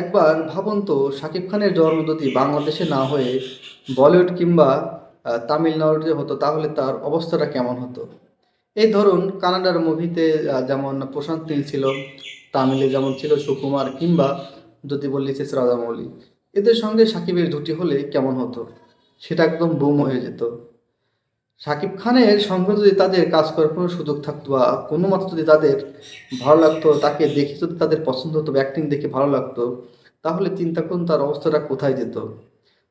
একবার ভাবুন তো শাকিব খানের জন্ম যদি বাংলাদেশে না হয়ে বলিউড কিংবা তামিলনাড়ুতে হতো, তাহলে তার অবস্থাটা কেমন হতো? এই ধরুন কানাডার মুভিতে যেমন প্রশান্ত নীল ছিল, তামিলে যেমন ছিল সুকুমার কিংবা যদি বললি শেষ রাজামৌলি। এদের সঙ্গে সাকিবের জুটি হলে কেমন হতো? সেটা একদম বুম হয়ে যেত। শাকিব খানের সঙ্গে যদি তাদের কাজ করার কোনো সুযোগ থাকতো বা কোনো মতো যদি তাদের ভালো লাগতো, তাকে দেখে যদি তাদের পছন্দ হতো অ্যাক্টিং দেখে ভালো লাগতো, তাহলে চিন্তা করুন তার অবস্থাটা কোথায় যেত।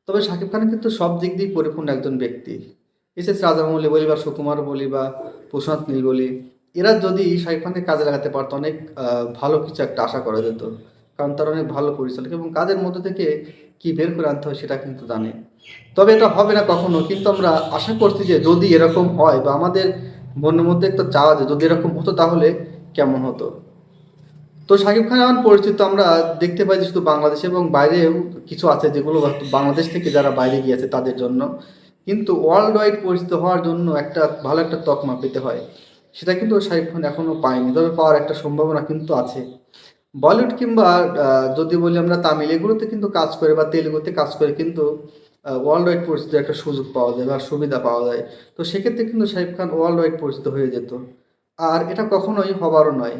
তবে শাকিব খান কিন্তু সব দিক দিয়ে পরিপূর্ণ একজন ব্যক্তি। বিশেষ রাজামৌলি বলি বা সুকুমার বলি বা প্রশান্ত নীল বলি, এরা যদি শাকিব খানকে কাজে লাগাতে পারতো, অনেক ভালো কিছু একটা আশা করা যেত। কারণ তারা অনেক ভালো পরিচালক এবং কাজের মধ্যে থেকে কি বের করে আনতে হয় সেটা কিন্তু জানে। তবে এটা হবে না কখনো, কিন্তু আমরা আশা করছি যে যদি এরকম হয় বা আমাদের মনের মধ্যে একটা চাওয়া যে যদি এরকম হতো তাহলে কেমন হতো। তো শাকিব খান এমন পরিচিত আমরা দেখতে পাই যে শুধু বাংলাদেশে এবং বাইরেও কিছু আছে যেগুলো বাংলাদেশ থেকে যারা বাইরে গিয়েছে তাদের জন্য। কিন্তু ওয়ার্ল্ড ওয়াইড পরিচিত হওয়ার জন্য একটা ভালো একটা তকমা পেতে হয়। সেটা কিন্তু শাকিব খান এখনও পায়নি, তবে পাওয়ার একটা সম্ভাবনা কিন্তু আছে। বলিউড কিংবা যদি বলি আমরা তামিল, এগুলোতে কিন্তু কাজ করে বা তেলেগুতে কাজ করে কিন্তু ওয়ার্ল্ড ওয়াইড পরিচিত একটা সুযোগ পাওয়া যায় বা সুবিধা পাওয়া যায়। তো সেক্ষেত্রে কিন্তু শাকিব খান ওয়ার্ল্ড ওয়াইড পরিচিত হয়ে যেত। আর এটা কখনোই হবারও নয়।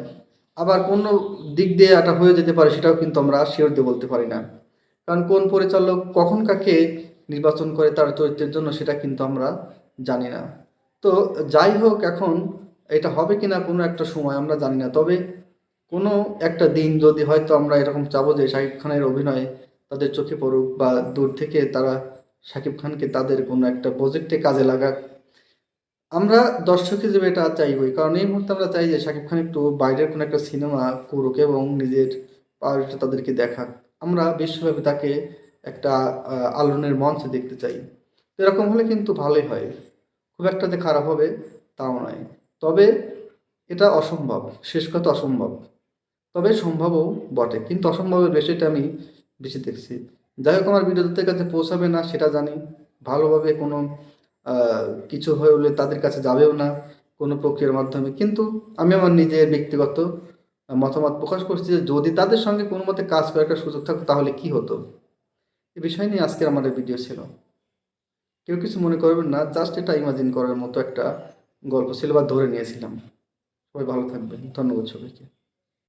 আবার কোনো দিক দিয়ে এটা হয়ে যেতে পারে সেটাও কিন্তু আমরা শিওর দিয়ে বলতে পারি না। কারণ কোন পরিচালক কখন কাকে নির্বাচন করে তার চরিত্রের জন্য সেটা কিন্তু আমরা জানি না। তো যাই হোক, এখন এটা হবে কিনা কোনো একটা সময় আমরা জানি না। তবে কোনো একটা দিন যদি হয়তো আমরা এরকম চাবো যে শাকিব খানের অভিনয় তাদের চোখে পড়ুক বা দূর থেকে তারা শাকিব খানকে তাদের কোনো একটা প্রজেক্টে কাজে লাগাক, আমরা দর্শক হিসেবে এটা চাইবই। কারণ এই মুহূর্তে আমরা চাই যে শাকিব খান একটু বাইরের কোনো একটা সিনেমা করুক এবং নিজের পাওয়ারটা তাদেরকে দেখাক। আমরা বিশ্বব্যাপী তাকে একটা আলোড়নের মঞ্চে দেখতে চাই। এরকম হলে কিন্তু ভালোই হয়। খুব একটা যে খারাপ হবে তাও নয়। তবে এটা অসম্ভব, শেষ কথা অসম্ভব। তবে সম্ভবও বটে, কিন্তু অসম্ভবের বেশিটা আমি বেশি দেখছি। যাই হোক, আমার তাদের কাছে পৌঁছাবে না, সেটা জানি। ভালোভাবে কোনো কিছু হয়ে হলে তাদের কাছে যাবেও না কোনো প্রক্রিয়ার মাধ্যমে। কিন্তু আমি আমার নিজের ব্যক্তিগত মতামত প্রকাশ করছি যে যদি তাদের সঙ্গে কোনো মতে কাজ করার একটা সুযোগ থাকতো, তাহলে কি হতো? এ বিষয় নিয়ে আজকে আমাদের ভিডিও ছিল। কেউ কিছু মনে করবেন না জাস্ট এটা ইমাজিন করার মতো একটা গল্প ছিল বা ধরে নিয়েছিলাম। সবাই ভালো থাকবেন। ধন্যবাদ সবাইকে।